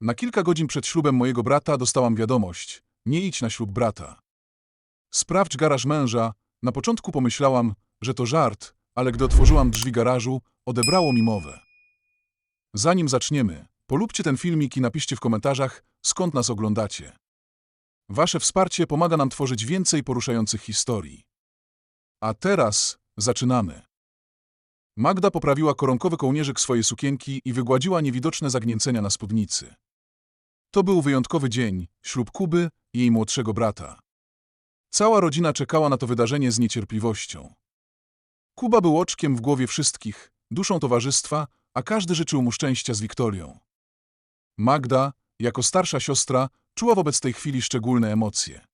Na kilka godzin przed ślubem mojego brata dostałam wiadomość. Nie idź na ślub brata. Sprawdź garaż męża. Na początku pomyślałam, że to żart, ale gdy otworzyłam drzwi garażu, odebrało mi mowę. Zanim zaczniemy, polubcie ten filmik i napiszcie w komentarzach, skąd nas oglądacie. Wasze wsparcie pomaga nam tworzyć więcej poruszających historii. A teraz zaczynamy. Magda poprawiła koronkowy kołnierzyk swojej sukienki i wygładziła niewidoczne zagnięcenia na spódnicy. To był wyjątkowy dzień, ślub Kuby i jej młodszego brata. Cała rodzina czekała na to wydarzenie z niecierpliwością. Kuba był oczkiem w głowie wszystkich, duszą towarzystwa, a każdy życzył mu szczęścia z Wiktorią. Magda, jako starsza siostra, czuła wobec tej chwili szczególne emocje.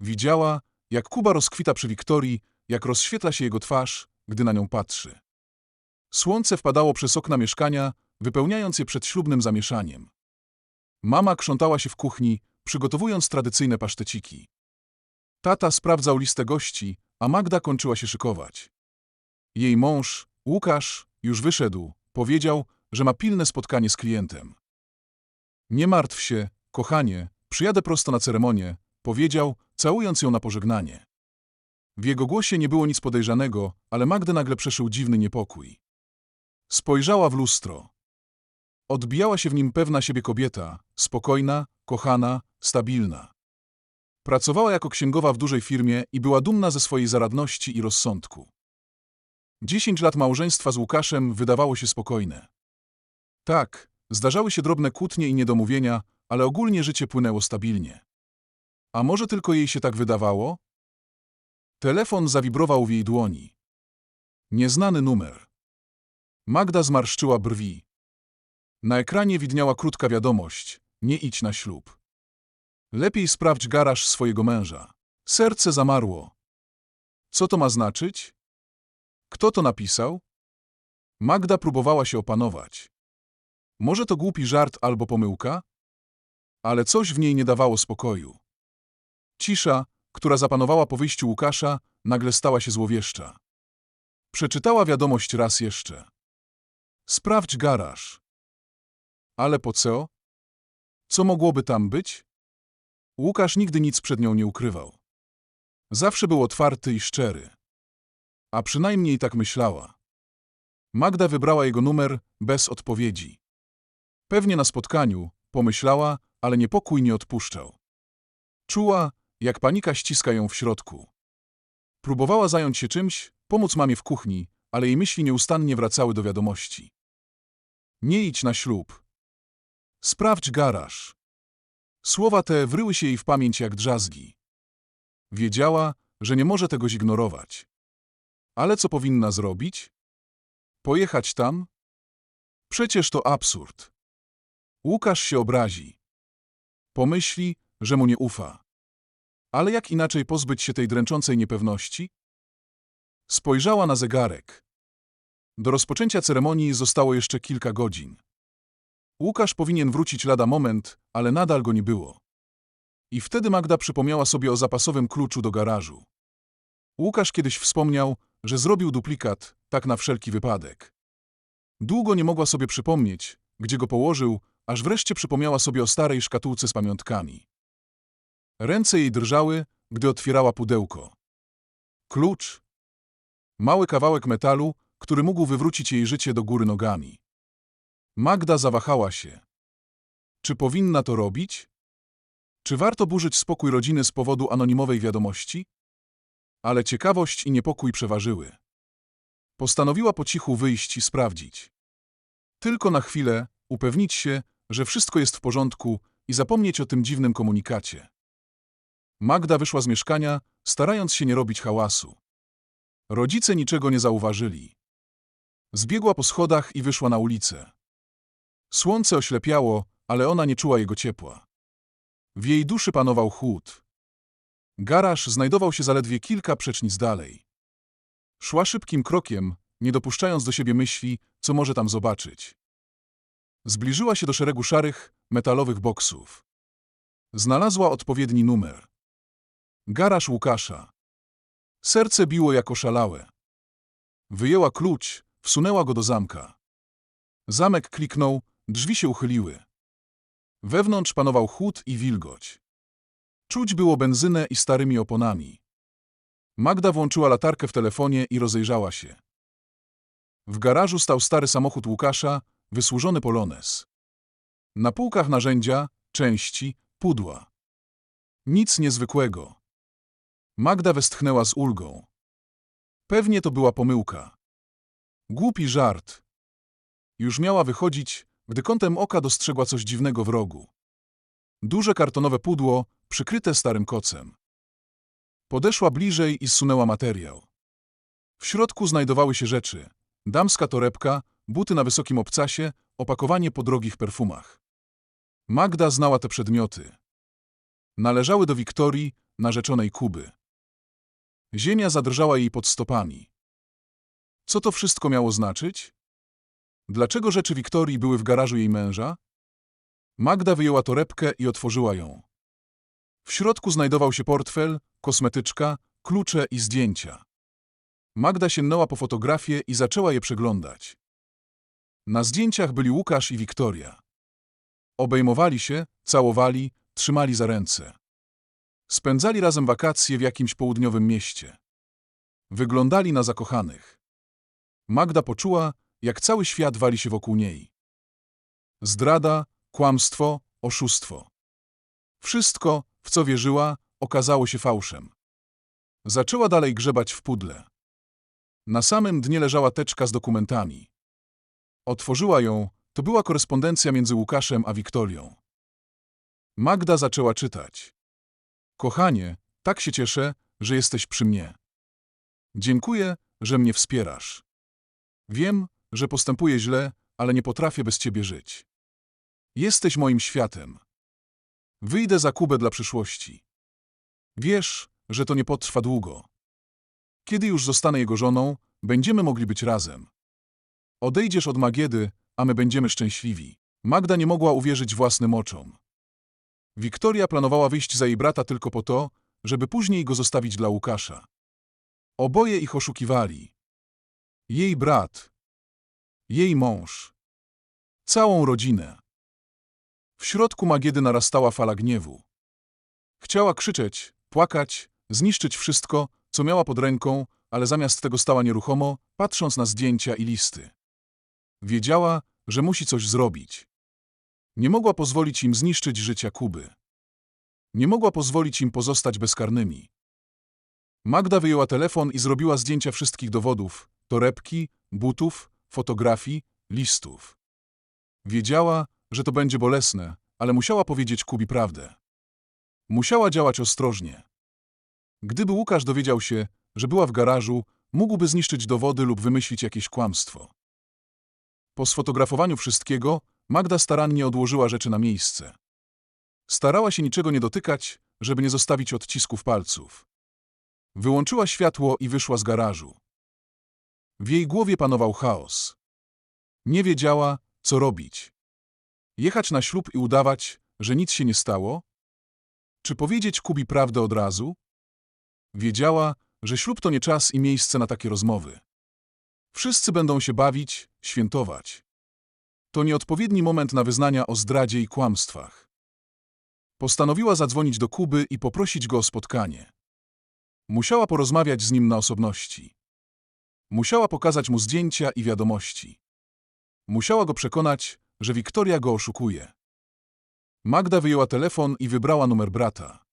Widziała, jak Kuba rozkwita przy Wiktorii, jak rozświetla się jego twarz, gdy na nią patrzy. Słońce wpadało przez okna mieszkania, wypełniając je przedślubnym zamieszaniem. Mama krzątała się w kuchni, przygotowując tradycyjne paszteciki. Tata sprawdzał listę gości, a Magda kończyła się szykować. Jej mąż, Łukasz, już wyszedł, powiedział, że ma pilne spotkanie z klientem. Nie martw się, kochanie, przyjadę prosto na ceremonię, powiedział, całując ją na pożegnanie. W jego głosie nie było nic podejrzanego, ale Magdę nagle przeszył dziwny niepokój. Spojrzała w lustro. Odbijała się w nim pewna siebie kobieta, spokojna, kochana, stabilna. Pracowała jako księgowa w dużej firmie i była dumna ze swojej zaradności i rozsądku. Dziesięć lat małżeństwa z Łukaszem wydawało się spokojne. Tak, zdarzały się drobne kłótnie i niedomówienia, ale ogólnie życie płynęło stabilnie. A może tylko jej się tak wydawało? Telefon zawibrował w jej dłoni. Nieznany numer. Magda zmarszczyła brwi. Na ekranie widniała krótka wiadomość. Nie idź na ślub. Lepiej sprawdź garaż swojego męża. Serce zamarło. Co to ma znaczyć? Kto to napisał? Magda próbowała się opanować. Może to głupi żart albo pomyłka? Ale coś w niej nie dawało spokoju. Cisza, która zapanowała po wyjściu Łukasza, nagle stała się złowieszcza. Przeczytała wiadomość raz jeszcze. Sprawdź garaż. Ale po co? Co mogłoby tam być? Łukasz nigdy nic przed nią nie ukrywał. Zawsze był otwarty i szczery. A przynajmniej tak myślała. Magda wybrała jego numer bez odpowiedzi. Pewnie na spotkaniu, pomyślała, ale niepokój nie odpuszczał. Czuła, jak panika ściska ją w środku. Próbowała zająć się czymś, pomóc mamie w kuchni, ale jej myśli nieustannie wracały do wiadomości. Nie idź na ślub. Sprawdź garaż. Słowa te wryły się jej w pamięć jak drzazgi. Wiedziała, że nie może tego zignorować. Ale co powinna zrobić? Pojechać tam? Przecież to absurd. Łukasz się obrazi. Pomyśli, że mu nie ufa. Ale jak inaczej pozbyć się tej dręczącej niepewności? Spojrzała na zegarek. Do rozpoczęcia ceremonii zostało jeszcze kilka godzin. Łukasz powinien wrócić lada moment, ale nadal go nie było. I wtedy Magda przypomniała sobie o zapasowym kluczu do garażu. Łukasz kiedyś wspomniał, że zrobił duplikat, tak na wszelki wypadek. Długo nie mogła sobie przypomnieć, gdzie go położył, aż wreszcie przypomniała sobie o starej szkatułce z pamiątkami. Ręce jej drżały, gdy otwierała pudełko. Klucz. Mały kawałek metalu, który mógł wywrócić jej życie do góry nogami. Magda zawahała się. Czy powinna to robić? Czy warto burzyć spokój rodziny z powodu anonimowej wiadomości? Ale ciekawość i niepokój przeważyły. Postanowiła po cichu wyjść i sprawdzić. Tylko na chwilę upewnić się, że wszystko jest w porządku i zapomnieć o tym dziwnym komunikacie. Magda wyszła z mieszkania, starając się nie robić hałasu. Rodzice niczego nie zauważyli. Zbiegła po schodach i wyszła na ulicę. Słońce oślepiało, ale ona nie czuła jego ciepła. W jej duszy panował chłód. Garaż znajdował się zaledwie kilka przecznic dalej. Szła szybkim krokiem, nie dopuszczając do siebie myśli, co może tam zobaczyć. Zbliżyła się do szeregu szarych, metalowych boksów. Znalazła odpowiedni numer. Garaż Łukasza. Serce biło jako szalałe. Wyjęła klucz, wsunęła go do zamka. Zamek kliknął, drzwi się uchyliły. Wewnątrz panował chłód i wilgoć. Czuć było benzynę i starymi oponami. Magda włączyła latarkę w telefonie i rozejrzała się. W garażu stał stary samochód Łukasza, wysłużony Polones. Na półkach narzędzia, części, pudła. Nic niezwykłego. Magda westchnęła z ulgą. Pewnie to była pomyłka. Głupi żart. Już miała wychodzić, gdy kątem oka dostrzegła coś dziwnego w rogu. Duże kartonowe pudło, przykryte starym kocem. Podeszła bliżej i zsunęła materiał. W środku znajdowały się rzeczy. Damska torebka, buty na wysokim obcasie, opakowanie po drogich perfumach. Magda znała te przedmioty. Należały do Wiktorii, narzeczonej Kuby. Ziemia zadrżała jej pod stopami. Co to wszystko miało znaczyć? Dlaczego rzeczy Wiktorii były w garażu jej męża? Magda wyjęła torebkę i otworzyła ją. W środku znajdował się portfel, kosmetyczka, klucze i zdjęcia. Magda sięgnęła po fotografie i zaczęła je przeglądać. Na zdjęciach byli Łukasz i Wiktoria. Obejmowali się, całowali, trzymali za ręce. Spędzali razem wakacje w jakimś południowym mieście. Wyglądali na zakochanych. Magda poczuła, jak cały świat wali się wokół niej. Zdrada, kłamstwo, oszustwo. Wszystko, w co wierzyła, okazało się fałszem. Zaczęła dalej grzebać w pudle. Na samym dnie leżała teczka z dokumentami. Otworzyła ją, to była korespondencja między Łukaszem a Wiktorią. Magda zaczęła czytać. Kochanie, tak się cieszę, że jesteś przy mnie. Dziękuję, że mnie wspierasz. Wiem, że postępuję źle, ale nie potrafię bez ciebie żyć. Jesteś moim światem. Wyjdę za Kubę dla przyszłości. Wiesz, że to nie potrwa długo. Kiedy już zostanę jego żoną, będziemy mogli być razem. Odejdziesz od Magiedy, a my będziemy szczęśliwi. Magda nie mogła uwierzyć własnym oczom. Wiktoria planowała wyjść za jej brata tylko po to, żeby później go zostawić dla Łukasza. Oboje ich oszukiwali. Jej brat, jej mąż, całą rodzinę. W środku Magiedy narastała fala gniewu. Chciała krzyczeć, płakać, zniszczyć wszystko, co miała pod ręką, ale zamiast tego stała nieruchomo, patrząc na zdjęcia i listy. Wiedziała, że musi coś zrobić. Nie mogła pozwolić im zniszczyć życia Kuby. Nie mogła pozwolić im pozostać bezkarnymi. Magda wyjęła telefon i zrobiła zdjęcia wszystkich dowodów, torebki, butów, fotografii, listów. Wiedziała, że to będzie bolesne, ale musiała powiedzieć Kubi prawdę. Musiała działać ostrożnie. Gdyby Łukasz dowiedział się, że była w garażu, mógłby zniszczyć dowody lub wymyślić jakieś kłamstwo. Po sfotografowaniu wszystkiego, Magda starannie odłożyła rzeczy na miejsce. Starała się niczego nie dotykać, żeby nie zostawić odcisków palców. Wyłączyła światło i wyszła z garażu. W jej głowie panował chaos. Nie wiedziała, co robić. Jechać na ślub i udawać, że nic się nie stało? Czy powiedzieć Kubi prawdę od razu? Wiedziała, że ślub to nie czas i miejsce na takie rozmowy. Wszyscy będą się bawić, świętować. To nieodpowiedni moment na wyznania o zdradzie i kłamstwach. Postanowiła zadzwonić do Kuby i poprosić go o spotkanie. Musiała porozmawiać z nim na osobności. Musiała pokazać mu zdjęcia i wiadomości. Musiała go przekonać, że Wiktoria go oszukuje. Magda wyjęła telefon i wybrała numer brata.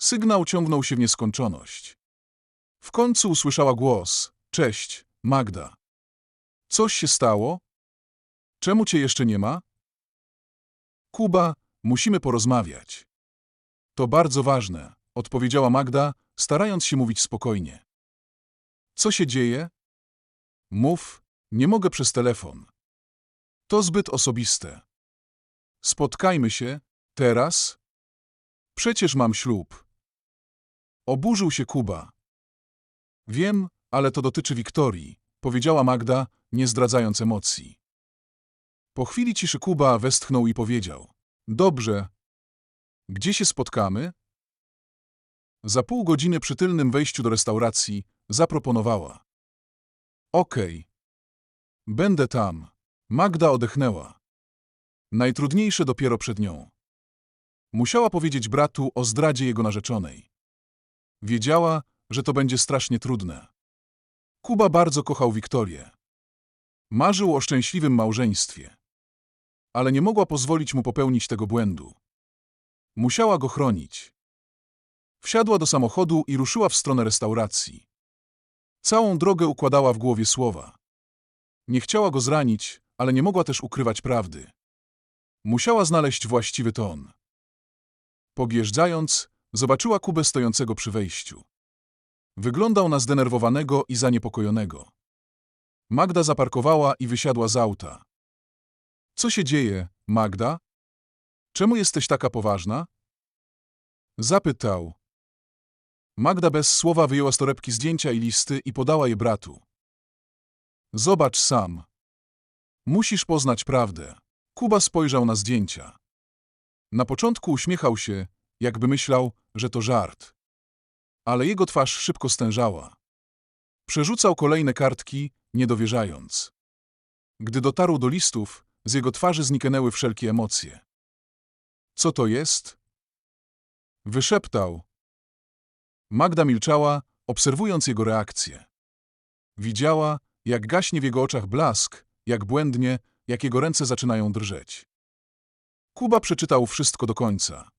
Sygnał ciągnął się w nieskończoność. W końcu usłyszała głos. Cześć, Magda. Coś się stało? Czemu cię jeszcze nie ma? Kuba, musimy porozmawiać. To bardzo ważne, odpowiedziała Magda, starając się mówić spokojnie. Co się dzieje? Mów, nie mogę przez telefon. To zbyt osobiste. Spotkajmy się, teraz. Przecież mam ślub. Oburzył się Kuba. Wiem, ale to dotyczy Wiktorii, powiedziała Magda, nie zdradzając emocji. Po chwili ciszy Kuba westchnął i powiedział. Dobrze. Gdzie się spotkamy? Za pół godziny przy tylnym wejściu do restauracji zaproponowała. Okej. Będę tam. Magda odechnęła. Najtrudniejsze dopiero przed nią. Musiała powiedzieć bratu o zdradzie jego narzeczonej. Wiedziała, że to będzie strasznie trudne. Kuba bardzo kochał Wiktorię. Marzył o szczęśliwym małżeństwie. Ale nie mogła pozwolić mu popełnić tego błędu. Musiała go chronić. Wsiadła do samochodu i ruszyła w stronę restauracji. Całą drogę układała w głowie słowa. Nie chciała go zranić, ale nie mogła też ukrywać prawdy. Musiała znaleźć właściwy ton. Podjeżdżając, zobaczyła Kubę stojącego przy wejściu. Wyglądał na zdenerwowanego i zaniepokojonego. Magda zaparkowała i wysiadła z auta. Co się dzieje, Magda? Czemu jesteś taka poważna? Zapytał. Magda bez słowa wyjęła z torebki zdjęcia i listy i podała je bratu. Zobacz sam. Musisz poznać prawdę. Kuba spojrzał na zdjęcia. Na początku uśmiechał się, jakby myślał, że to żart. Ale jego twarz szybko stężała. Przerzucał kolejne kartki, nie dowierzając. Gdy dotarł do listów, z jego twarzy zniknęły wszelkie emocje. Co to jest? Wyszeptał. Magda milczała, obserwując jego reakcję. Widziała, jak gaśnie w jego oczach blask, jak błędnie, jak jego ręce zaczynają drżeć. Kuba przeczytał wszystko do końca.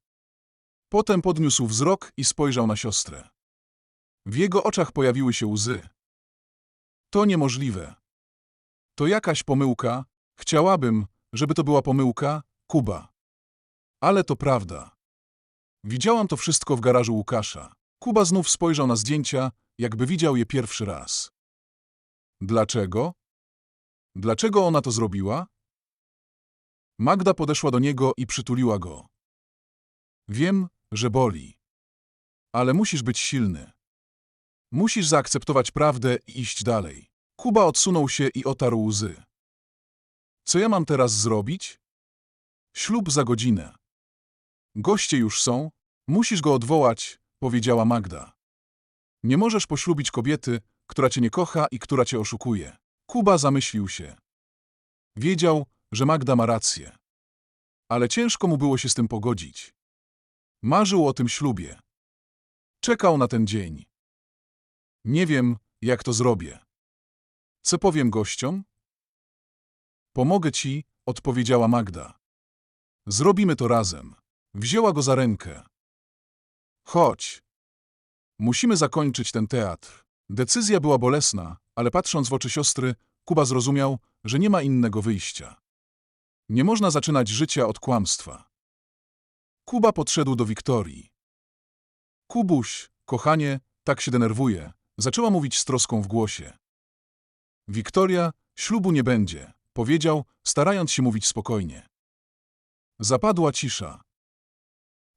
Potem podniósł wzrok i spojrzał na siostrę. W jego oczach pojawiły się łzy. To niemożliwe. To jakaś pomyłka. Chciałabym, żeby to była pomyłka, Kuba. Ale to prawda. Widziałam to wszystko w garażu Łukasza. Kuba znów spojrzał na zdjęcia, jakby widział je pierwszy raz. Dlaczego? Dlaczego ona to zrobiła? Magda podeszła do niego i przytuliła go. Wiem, że boli. Ale musisz być silny. Musisz zaakceptować prawdę i iść dalej. Kuba odsunął się i otarł łzy. Co ja mam teraz zrobić? Ślub za godzinę. Goście już są, musisz go odwołać, powiedziała Magda. Nie możesz poślubić kobiety, która cię nie kocha i która cię oszukuje. Kuba zamyślił się. Wiedział, że Magda ma rację. Ale ciężko mu było się z tym pogodzić. Marzył o tym ślubie. Czekał na ten dzień. Nie wiem, jak to zrobię. Co powiem gościom? Pomogę ci, odpowiedziała Magda. Zrobimy to razem. Wzięła go za rękę. Chodź. Musimy zakończyć ten teatr. Decyzja była bolesna, ale patrząc w oczy siostry, Kuba zrozumiał, że nie ma innego wyjścia. Nie można zaczynać życia od kłamstwa. Kuba podszedł do Wiktorii. Kubuś, kochanie, tak się denerwuje, zaczęła mówić z troską w głosie. Wiktoria, ślubu nie będzie, powiedział, starając się mówić spokojnie. Zapadła cisza.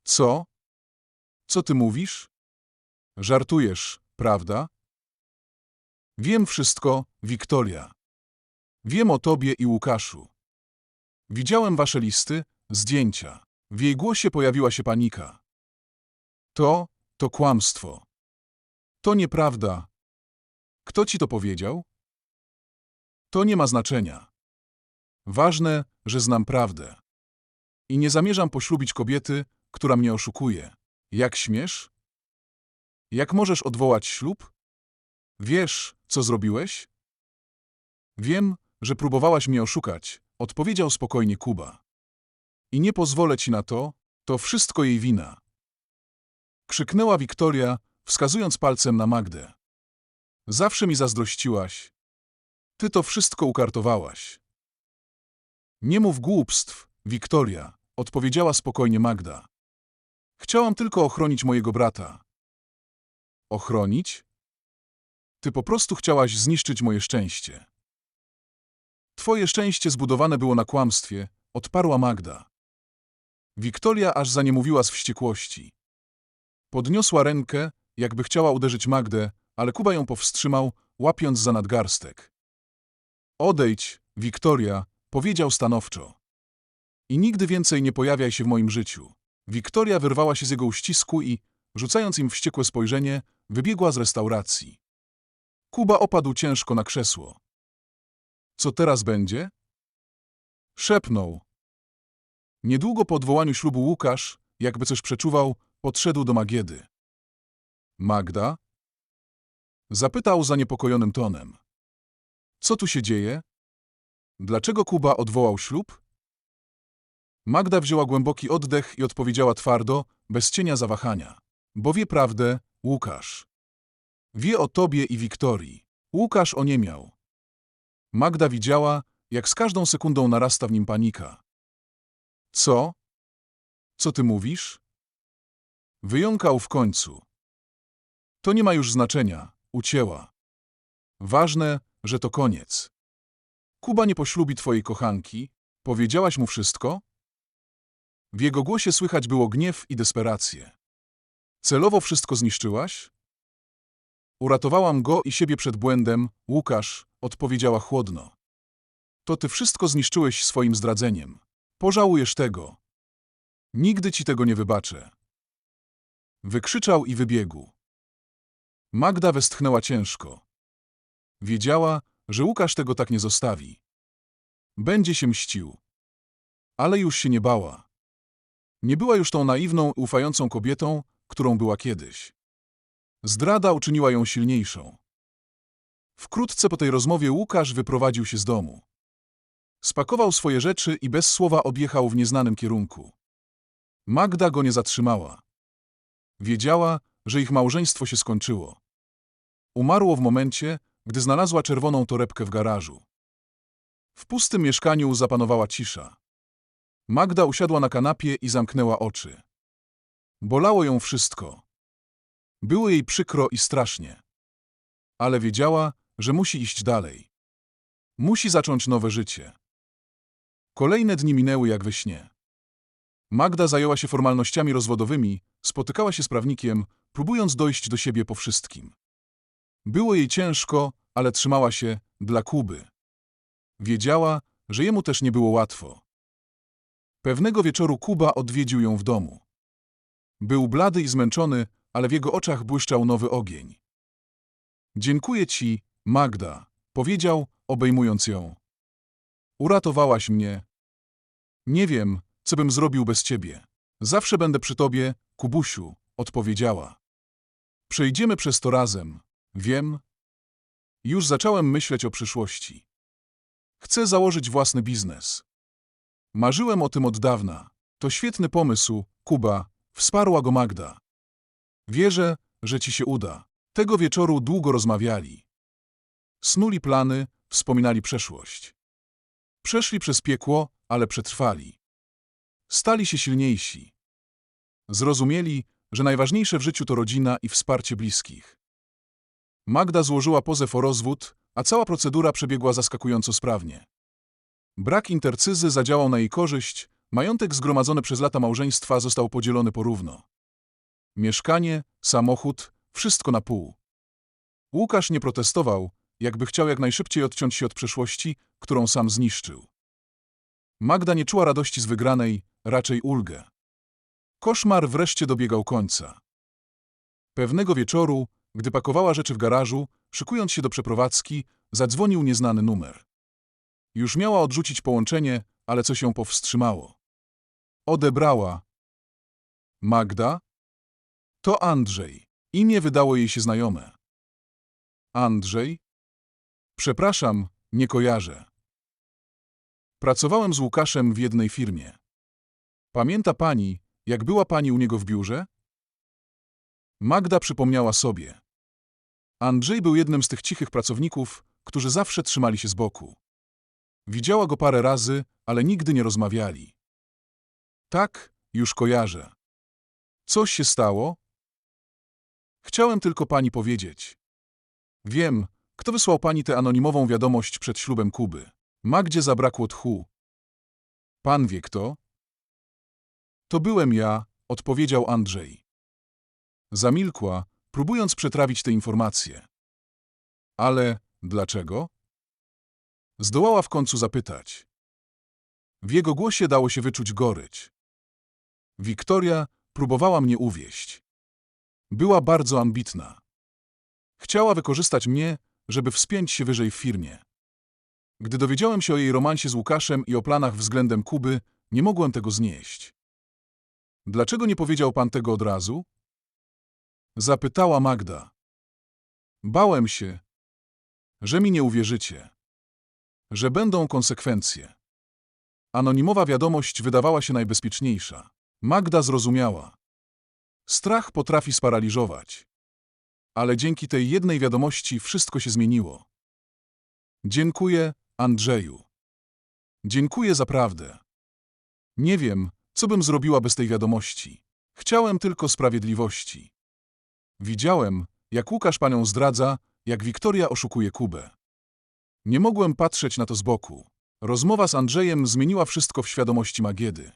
Co? Co ty mówisz? Żartujesz, prawda? Wiem wszystko, Wiktoria. Wiem o tobie i Łukaszu. Widziałem wasze listy, zdjęcia. W jej głosie pojawiła się panika. To, to kłamstwo. To nieprawda. Kto ci to powiedział? To nie ma znaczenia. Ważne, że znam prawdę. I nie zamierzam poślubić kobiety, która mnie oszukuje. Jak śmiesz? Jak możesz odwołać ślub? Wiesz, co zrobiłeś? Wiem, że próbowałaś mnie oszukać, odpowiedział spokojnie Kuba. I nie pozwolę ci na to, to wszystko jej wina. Krzyknęła Wiktoria, wskazując palcem na Magdę. Zawsze mi zazdrościłaś. Ty to wszystko ukartowałaś. Nie mów głupstw, Wiktoria, odpowiedziała spokojnie Magda. Chciałam tylko ochronić mojego brata. Ochronić? Ty po prostu chciałaś zniszczyć moje szczęście. Twoje szczęście zbudowane było na kłamstwie, odparła Magda. Wiktoria aż zaniemówiła z wściekłości. Podniosła rękę, jakby chciała uderzyć Magdę, ale Kuba ją powstrzymał, łapiąc za nadgarstek. Odejdź, Wiktoria, powiedział stanowczo. I nigdy więcej nie pojawiaj się w moim życiu. Wiktoria wyrwała się z jego uścisku i, rzucając im wściekłe spojrzenie, wybiegła z restauracji. Kuba opadł ciężko na krzesło. Co teraz będzie? Szepnął. Niedługo po odwołaniu ślubu Łukasz, jakby coś przeczuwał, podszedł do Magiedy. Magda? Zapytał zaniepokojonym tonem. Co tu się dzieje? Dlaczego Kuba odwołał ślub? Magda wzięła głęboki oddech i odpowiedziała twardo, bez cienia zawahania. Bo wie prawdę, Łukasz. Wie o tobie i Wiktorii. Łukasz oniemiał. Magda widziała, jak z każdą sekundą narasta w nim panika. Co? Co ty mówisz? Wyjąkał w końcu. To nie ma już znaczenia, ucięła. Ważne, że to koniec. Kuba nie poślubi twojej kochanki. Powiedziałaś mu wszystko? W jego głosie słychać było gniew i desperację. Celowo wszystko zniszczyłaś? Uratowałam go i siebie przed błędem, Łukasz, odpowiedziała chłodno. To ty wszystko zniszczyłeś swoim zdradzeniem. Pożałujesz tego. Nigdy ci tego nie wybaczę. Wykrzyczał i wybiegł. Magda westchnęła ciężko. Wiedziała, że Łukasz tego tak nie zostawi. Będzie się mścił. Ale już się nie bała. Nie była już tą naiwną, ufającą kobietą, którą była kiedyś. Zdrada uczyniła ją silniejszą. Wkrótce po tej rozmowie Łukasz wyprowadził się z domu. Spakował swoje rzeczy i bez słowa odjechał w nieznanym kierunku. Magda go nie zatrzymała. Wiedziała, że ich małżeństwo się skończyło. Umarło w momencie, gdy znalazła czerwoną torebkę w garażu. W pustym mieszkaniu zapanowała cisza. Magda usiadła na kanapie i zamknęła oczy. Bolało ją wszystko. Było jej przykro i strasznie. Ale wiedziała, że musi iść dalej. Musi zacząć nowe życie. Kolejne dni minęły jak we śnie. Magda zajęła się formalnościami rozwodowymi, spotykała się z prawnikiem, próbując dojść do siebie po wszystkim. Było jej ciężko, ale trzymała się dla Kuby. Wiedziała, że jemu też nie było łatwo. Pewnego wieczoru Kuba odwiedził ją w domu. Był blady i zmęczony, ale w jego oczach błyszczał nowy ogień. Dziękuję ci, Magda, powiedział, obejmując ją. Uratowałaś mnie. Nie wiem, co bym zrobił bez ciebie. Zawsze będę przy tobie, Kubusiu, odpowiedziała. Przejdziemy przez to razem. Wiem. Już zacząłem myśleć o przyszłości. Chcę założyć własny biznes. Marzyłem o tym od dawna. To świetny pomysł, Kuba, wsparła go Magda. Wierzę, że ci się uda. Tego wieczoru długo rozmawiali. Snuli plany, wspominali przeszłość. Przeszli przez piekło, ale przetrwali. Stali się silniejsi. Zrozumieli, że najważniejsze w życiu to rodzina i wsparcie bliskich. Magda złożyła pozew o rozwód, a cała procedura przebiegła zaskakująco sprawnie. Brak intercyzy zadziałał na jej korzyść, majątek zgromadzony przez lata małżeństwa został podzielony porówno. Mieszkanie, samochód, wszystko na pół. Łukasz nie protestował, jakby chciał jak najszybciej odciąć się od przeszłości, którą sam zniszczył. Magda nie czuła radości z wygranej, raczej ulgę. Koszmar wreszcie dobiegał końca. Pewnego wieczoru, gdy pakowała rzeczy w garażu, szykując się do przeprowadzki, zadzwonił nieznany numer. Już miała odrzucić połączenie, ale coś ją powstrzymało. Odebrała. Magda? To Andrzej. Imię wydało jej się znajome. Andrzej? Przepraszam, nie kojarzę. Pracowałem z Łukaszem w jednej firmie. Pamięta pani, jak była pani u niego w biurze? Magda przypomniała sobie. Andrzej był jednym z tych cichych pracowników, którzy zawsze trzymali się z boku. Widziała go parę razy, ale nigdy nie rozmawiali. Tak, już kojarzę. Coś się stało? Chciałem tylko pani powiedzieć. Wiem, kto wysłał pani tę anonimową wiadomość przed ślubem Kuby. Magdzie zabrakło tchu. Pan wie kto? To byłem ja, odpowiedział Andrzej. Zamilkła, próbując przetrawić te informacje. Ale dlaczego? Zdołała w końcu zapytać. W jego głosie dało się wyczuć gorycz. Wiktoria próbowała mnie uwieść. Była bardzo ambitna. Chciała wykorzystać mnie, żeby wspiąć się wyżej w firmie. Gdy dowiedziałem się o jej romansie z Łukaszem i o planach względem Kuby, Nie mogłem tego znieść. Dlaczego nie powiedział pan tego od razu? Zapytała Magda. Bałem się, że mi nie uwierzycie, że będą konsekwencje. Anonimowa wiadomość wydawała się najbezpieczniejsza. Magda zrozumiała. Strach potrafi sparaliżować. Ale dzięki tej jednej wiadomości wszystko się zmieniło. Dziękuję, Andrzeju. Dziękuję za prawdę. Nie wiem, co bym zrobiła bez tej wiadomości. Chciałem tylko sprawiedliwości. Widziałem, jak Łukasz panią zdradza, jak Wiktoria oszukuje Kubę. Nie mogłem patrzeć na to z boku. Rozmowa z Andrzejem zmieniła wszystko w świadomości Magiedy.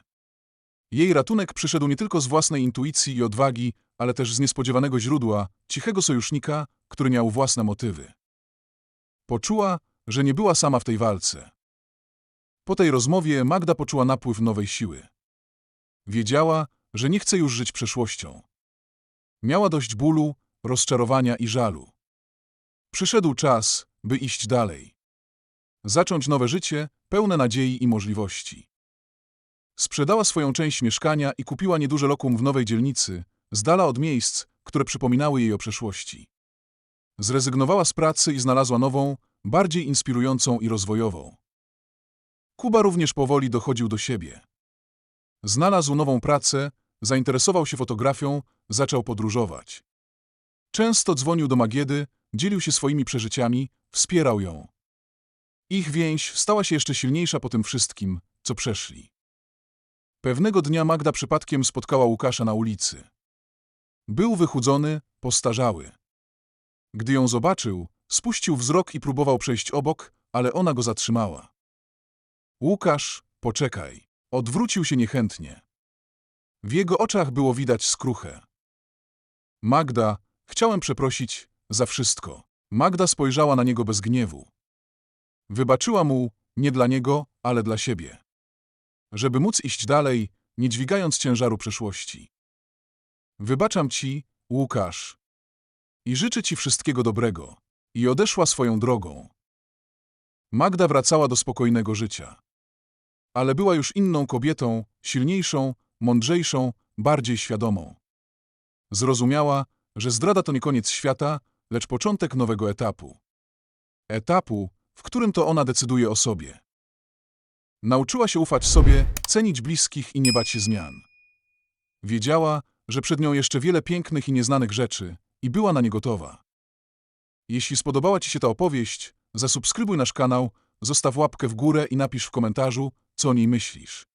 Jej ratunek przyszedł nie tylko z własnej intuicji i odwagi, ale też z niespodziewanego źródła, cichego sojusznika, który miał własne motywy. Poczuła, że nie była sama w tej walce. Po tej rozmowie Magda poczuła napływ nowej siły. Wiedziała, że nie chce już żyć przeszłością. Miała dość bólu, rozczarowania i żalu. Przyszedł czas, by iść dalej. Zacząć nowe życie, pełne nadziei i możliwości. Sprzedała swoją część mieszkania i kupiła nieduże lokum w nowej dzielnicy, z dala od miejsc, które przypominały jej o przeszłości. Zrezygnowała z pracy i znalazła nową, bardziej inspirującą i rozwojową. Kuba również powoli dochodził do siebie. Znalazł nową pracę, zainteresował się fotografią, zaczął podróżować. Często dzwonił do Magiedy, dzielił się swoimi przeżyciami, wspierał ją. Ich więź stała się jeszcze silniejsza po tym wszystkim, co przeszli. Pewnego dnia Magda przypadkiem spotkała Łukasza na ulicy. Był wychudzony, postarzały. Gdy ją zobaczył, spuścił wzrok i próbował przejść obok, ale ona go zatrzymała. Łukasz, poczekaj. Odwrócił się niechętnie. W jego oczach było widać skruchę. Magda, chciałem przeprosić za wszystko. Magda spojrzała na niego bez gniewu. Wybaczyła mu, nie dla niego, ale dla siebie. Żeby móc iść dalej, nie dźwigając ciężaru przeszłości. Wybaczam ci, Łukasz. I życzę ci wszystkiego dobrego. I odeszła swoją drogą. Magda wracała do spokojnego życia. Ale była już inną kobietą, silniejszą, mądrzejszą, bardziej świadomą. Zrozumiała, że zdrada to nie koniec świata, lecz początek nowego etapu. Etapu, w którym to ona decyduje o sobie. Nauczyła się ufać sobie, cenić bliskich i nie bać się zmian. Wiedziała, że przed nią jeszcze wiele pięknych i nieznanych rzeczy i była na nie gotowa. Jeśli spodobała Ci się ta opowieść, zasubskrybuj nasz kanał, zostaw łapkę w górę i napisz w komentarzu, co o niej myślisz.